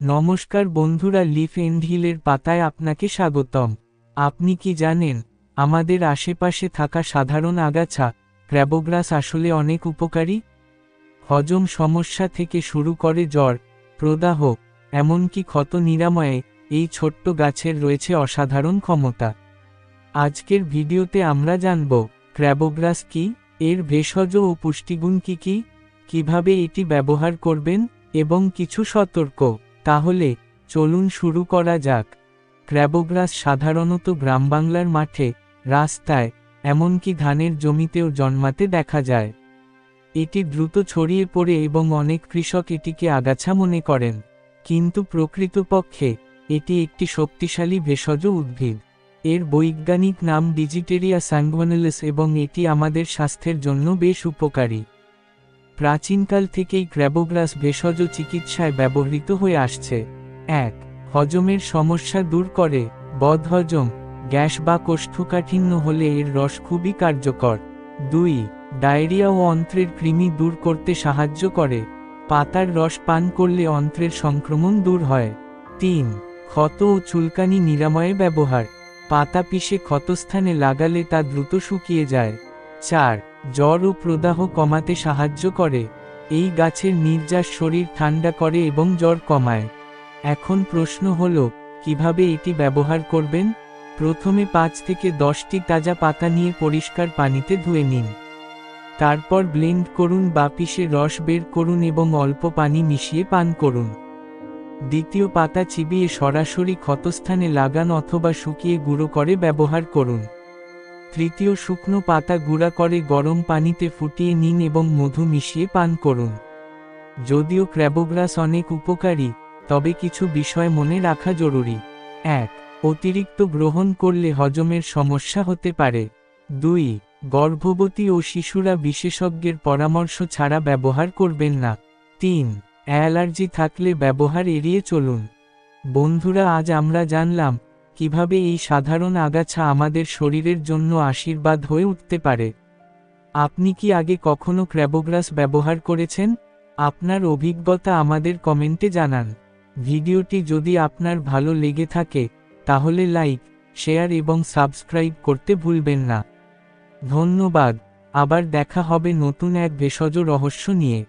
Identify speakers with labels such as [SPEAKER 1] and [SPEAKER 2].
[SPEAKER 1] নমস্কার বন্ধুরা leaf and পাতায় আপনাকে স্বাগতম। আপনি কি জানেন, আমাদের আশেপাশে থাকা সাধারণ আগাছা, ক্র্যাবোগ্রাস আসলে অনেক উপকারী? হজম সমস্যা থেকে শুরু করে জ্বর, প্রদাহ, এমনকি ক্ষত নিরাময়ে এই ছোট্ট গাছের রয়েছে অসাধারণ ক্ষমতা। আজকের ভিডিওতে আমরা জানব, ক্র্যাবোগ্রাস কি, এর ভেষজ ও পুষ্টিগুণ কি কি, কীভাবে এটি ব্যবহার করবেন, এবং কিছু সতর্ক তাহলে, চলুন শুরু করা যাক। ক্র্যাবোগ্রাস সাধারণত গ্রামবাংলার মাঠে, রাস্তায়, এমনকি ধানের জমিতেও জন্মাতে দেখা যায়। এটি দ্রুত ছড়িয়ে পড়ে এবং অনেক কৃষক এটিকে আগাছা মনে করেন। কিন্তু প্রকৃতপক্ষে, এটি একটি শক্তিশালী ভেষজ উদ্ভিদ। এর বৈজ্ঞানিক নাম ডিজিটেরিয়া স্যাঙ্গুয়ানেলিস এবং এটি আমাদের স্বাস্থ্যের জন্য বেশ উপকারী। প্রাচীনকাল থেকেই ক্র্যাবোগ্রাস ভেষজ চিকিৎসায় ব্যবহৃত হয়ে আসছে। এক, হজমের সমস্যা দূর করে। বদহজম, গ্যাস বা কোষ্ঠকাঠিন্য হলে এর রস খুবই কার্যকর। দুই, ডায়রিয়া ও অন্ত্রের কৃমি দূর করতে সাহায্য করে। পাতার রস পান করলে অন্ত্রের সংক্রমণ দূর হয়। তিন, ক্ষত ও চুলকানি নিরাময়ে ব্যবহার। পাতা পিষে ক্ষতস্থানে লাগালে তা দ্রুত শুকিয়ে যায়। চার জ্বর ও প্রদাহ কমাতে সাহায্য করে। এই গাছের নির্যাস শরীর ঠান্ডা করে এবং জ্বর কমায়। এখন প্রশ্ন হল, কীভাবে এটি ব্যবহার করবেন? প্রথমে পাঁচ থেকে দশটি তাজা পাতা নিয়ে পরিষ্কার পানিতে ধুয়ে নিন। তারপর ব্লেন্ড করুন বা পিষে রস বের করুন এবং অল্প পানি মিশিয়ে পান করুন। দ্বিতীয় পাতা চিবিয়ে সরাসরি ক্ষতস্থানে লাগান অথবা শুকিয়ে গুঁড়ো করে ব্যবহার করুন। তৃতীয় শুকনো পাতা গুঁড়া করে গরম পানিতে ফুটিয়ে নিন এবং মধু মিশিয়ে পান করুন। যদিও ক্র্যাবোগ্রাস অনেক উপকারী, তবে কিছু বিষয় মনে রাখা জরুরি। এক, অতিরিক্ত গ্রহণ করলে হজমের সমস্যা হতে পারে। দুই, গর্ভবতী ও শিশুরা বিশেষজ্ঞের পরামর্শ ছাড়া ব্যবহার করবেন না। তিন, অ্যালার্জি থাকলে ব্যবহার এড়িয়ে চলুন। বন্ধুরা, আজ আমরা জানলাম কীভাবে এই সাধারণ আগাছা আমাদের শরীরের জন্য আশীর্বাদ হয়ে উঠতে পারে? আপনি কি আগে কখনো ক্র্যাবোগ্রাস ব্যবহার করেছেন? আপনার অভিজ্ঞতা আমাদের কমেন্টে জানান। ভিডিওটি যদি আপনার ভালো লেগে থাকে, তাহলে লাইক, শেয়ার এবং সাবস্ক্রাইব করতে ভুলবেন না। ধন্যবাদ। আবার দেখা হবে নতুন এক ভেষজ রহস্য নিয়ে।